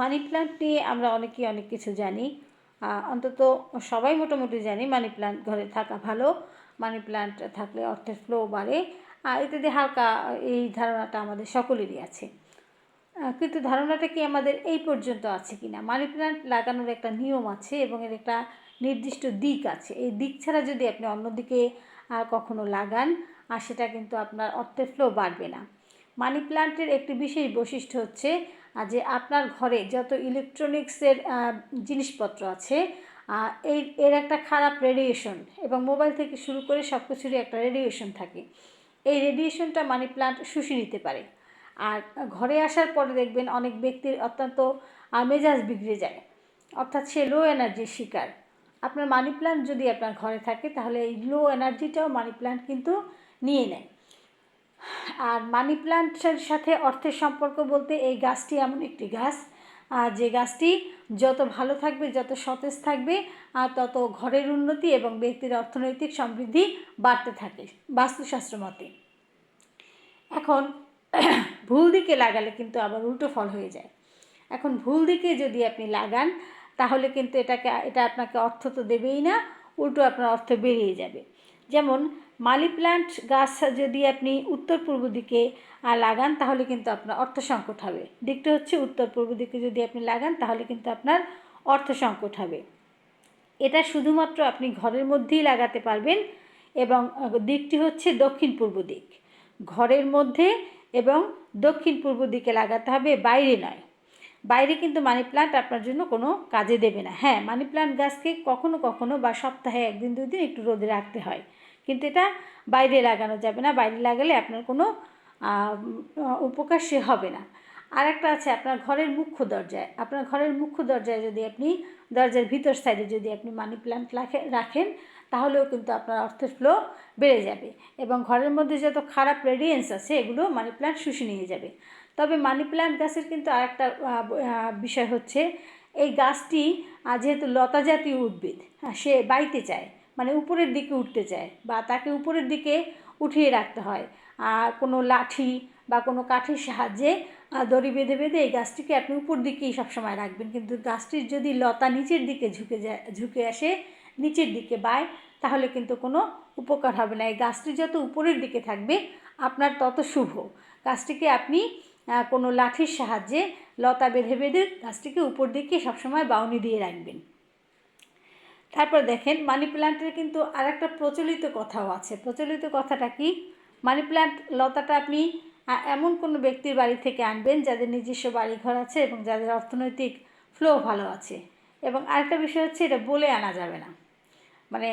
Money plant নিয়ে আমরা অনেকেই অনেক কিছু জানি। অন্তত সবাই মোটামুটি জানি মানি প্লান্ট ঘরে থাকা ভালো। মানি প্লান্ট থাকলে অর্থের ফ্লো বাড়ে। আর ইত্যাদি হালকা এই ধারণাটা আমাদের সকলেরই আছে। কিন্তু ধারণাটা কি আমাদের এই পর্যন্ত আছে কি না মানি প্লান্ট লাগানোর একটা নিয়ম আছে এবং এর একটা নির্দিষ্ট দিক আছে। এই দিক ছাড়া যদি আপনি অন্যদিকে কখনো লাগান আর সেটা কিন্তু আপনার অর্থের ফ্লো বাড়বে না। মানি প্লান্টের একটি বিশেষ বৈশিষ্ট্য হচ্ছে যে আপনার ঘরে যত ইলেকট্রনিক্সের জিনিসপত্র আছে এই এর একটা খারাপ রেডিয়েশন এবং মোবাইল থেকে শুরু করে সব কিছুরই একটা রেডিয়েশন থাকে। এই রেডিয়েশনটা মানি প্লান্ট শুষে নিতে পারে। আর ঘরে আসার পরে দেখবেন অনেক ব্যক্তির অত্যন্ত মেজাজ বিগড়ে যায়। অর্থাৎ সে লো এনার্জির শিকার। আপনার মানি প্ল্যান্ট যদি আপনার ঘরে থাকে, তাহলে এই লো এনার্জিটাও মানি প্ল্যান্ট কিন্তু নিয়ে নেয়। আর মানি প্ল্যান্টের সাথে অর্থের সম্পর্ক বলতে এই গাছটি এমন একটি গাছ যে গাছটি যত ভালো থাকবে, যত সতেজ থাকবে আর তত ঘরের উন্নতি এবং ব্যক্তির অর্থনৈতিক সমৃদ্ধি বাড়তে থাকে বাস্তুশাস্ত্র মতে। এখন ভুল দিকে লাগালে কিন্তু আবার উল্টো ফল হয়ে যায়। এখন ভুল দিকে যদি আপনি লাগান, তাহলে কিন্তু এটাকে, এটা আপনাকে অর্থ তো দেবেই না, উল্টো আপনার অর্থ বেরিয়ে যাবে। যেমন, মালি প্ল্যান্ট গাছ যদি আপনি উত্তর পূর্ব দিকে লাগান, তাহলে কিন্তু আপনার অর্থ সংকট হবে। দিকটা হচ্ছে উত্তর পূর্ব দিকে যদি আপনি লাগান, তাহলে কিন্তু আপনার অর্থ সংকট হবে। এটা শুধুমাত্র আপনি ঘরের মধ্যেই লাগাতে পারবেন এবং দিকটি হচ্ছে দক্ষিণ পূর্ব দিক। ঘরের মধ্যে এবং দক্ষিণ পূর্ব দিকে লাগাতে হবে, বাইরে নয়। বাইরে কিন্তু মানি প্লান্ট আপনার জন্য কোনো কাজে দেবে না। হ্যাঁ মানি প্লান্ট গাছকে কখনো কখনো বা সপ্তাহে একদিন, দুই দিন একটু রোদে রাখতে হয়। কিন্তু এটা বাইরে লাগানো যাবে না। বাইরে লাগালে আপনার কোনো উপকার সে হবে না। আর একটা আছে, আপনার ঘরের মুখ্য দরজায়। আপনার ঘরের মুখ্য দরজায় যদি আপনি, দরজার ভিতর সাইডে যদি আপনি মানি প্লান্ট রাখে- রাখেন তাহলেও কিন্তু আপনার অর্থের ফ্লো বেড়ে যাবে। এবং ঘরের মধ্যে যত খারাপ রেডিয়েন্স আছে এগুলো মানি প্ল্যান্ট শুষে নিয়ে যাবে। তবে মানি প্ল্যান্ট গাছের কিন্তু আরেকটা বিষয় হচ্ছে এই গাছটি যেহেতু লতা জাতীয় উদ্ভিদ হ্যাঁ, সে বাইতে চায় মানে উপরের দিকে উঠতে চায় বা তাকে উপরের দিকে উঠিয়ে রাখতে হয়। আর কোনো লাঠি বা কোনো কাঠের সাহায্যে দড়ি বেঁধে বেঁধে এই গাছটিকে আপনি উপর দিকেই সবসময় রাখবেন। কিন্তু গাছটির যদি লতা নিচের দিকে ঝুঁকে যায় ঝুঁকে আসে নিচের দিকে বায় তাহলে কিন্তু কোনো উপকার হবে না। এই গাছটি যত উপরের দিকে থাকবে, আপনার তত শুভ। গাছটিকে আপনি কোনো লাঠির সাহায্যে লতা বেঁধে বেঁধে গাছটিকে উপর দিকে সবসময় বাউনি দিয়ে রাখবেন। তারপর দেখেন, মানি প্ল্যান্টের কিন্তু আর একটা প্রচলিত কথাও আছে। প্রচলিত কথাটা কি? মানি প্ল্যান্ট লতাটা আপনি এমন কোনো ব্যক্তির বাড়ি থেকে আনবেন যাদের নিজস্ব বাড়িঘর আছে এবং যাদের অর্থনৈতিক ফ্লো ভালো আছে। এবং আরেকটা বিষয় হচ্ছে এটা বলে আনা যাবে না। মানে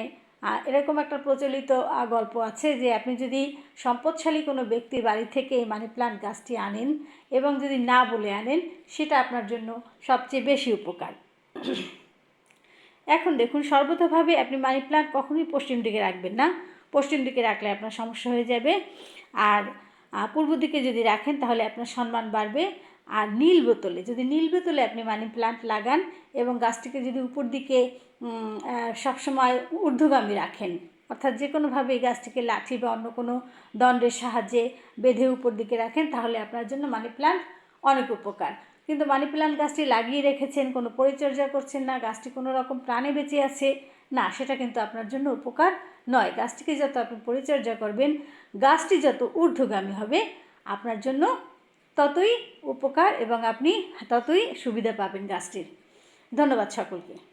এরকম একটা প্রচলিত গল্প আছে যে আপনি যদি সম্পদশালী কোনো ব্যক্তির বাড়ি থেকে এই মানি প্লান্ট গাছটি আনেন এবং যদি না বলে আনেন, সেটা আপনার জন্য সবচেয়ে বেশি উপকার। এখন দেখুন, সর্বতভাবে আপনি মানি প্লান্ট কখনোই পশ্চিম দিকে রাখবেন না। পশ্চিম দিকে রাখলে আপনার সমস্যা হয়ে যাবে। আর পূর্ব দিকে যদি রাখেন, তাহলে আপনার সম্মান বাড়বে। আর নীল বোতলে, যদি নীল বোতলে আপনি মানি প্লান্ট লাগান এবং গাছটিকে যদি উপর দিকে সবসময় ঊর্ধ্বগামী রাখেন, অর্থাৎ যে কোনোভাবে এই গাছটিকে লাঠি বা অন্য কোনো দণ্ডের সাহায্যে বেঁধে উপর দিকে রাখেন, তাহলে আপনার জন্য মানি প্লান্ট অনেক উপকার। কিন্তু মানি প্লান্ট গাছটি লাগিয়ে রেখেছেন, কোনো পরিচর্যা করছেন না, গাছটি কোনো রকম প্রাণে বেঁচে আছে, না, সেটা কিন্তু আপনার জন্য উপকার নয়। গাছটিকে যত আপনি পরিচর্যা করবেন, গাছটি যত ঊর্ধ্বগামী হবে, আপনার জন্য ততই উপকার এবং আপনি ততই সুবিধা পাবেন গাছটির। ধন্যবাদ সকলকে।